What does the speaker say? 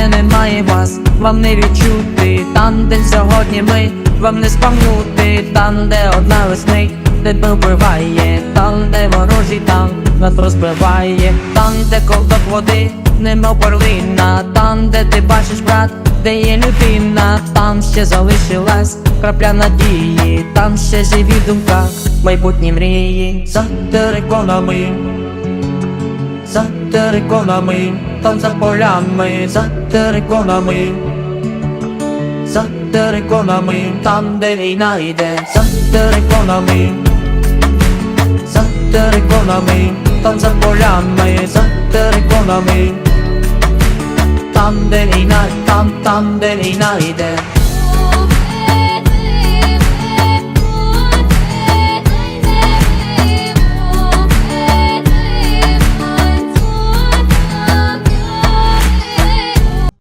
де немає вас, вам не відчути, там, де сьогодні ми, вам не спам'нути, там, де одна весни, тебе вбиває, там, де ворожий танк нас розбиває, там, де ковток води, немов перлина, там, де ти бачиш брат, де є людина, там ще залишилась крапля надії, там ще живі в думках, майбутні мрії, за териконами. За териконами, там за полями, за териконами, за териконами, там де війна йде, за териконами, за териконами, там за полями, за териконами, там де війна, там, там де війна йде.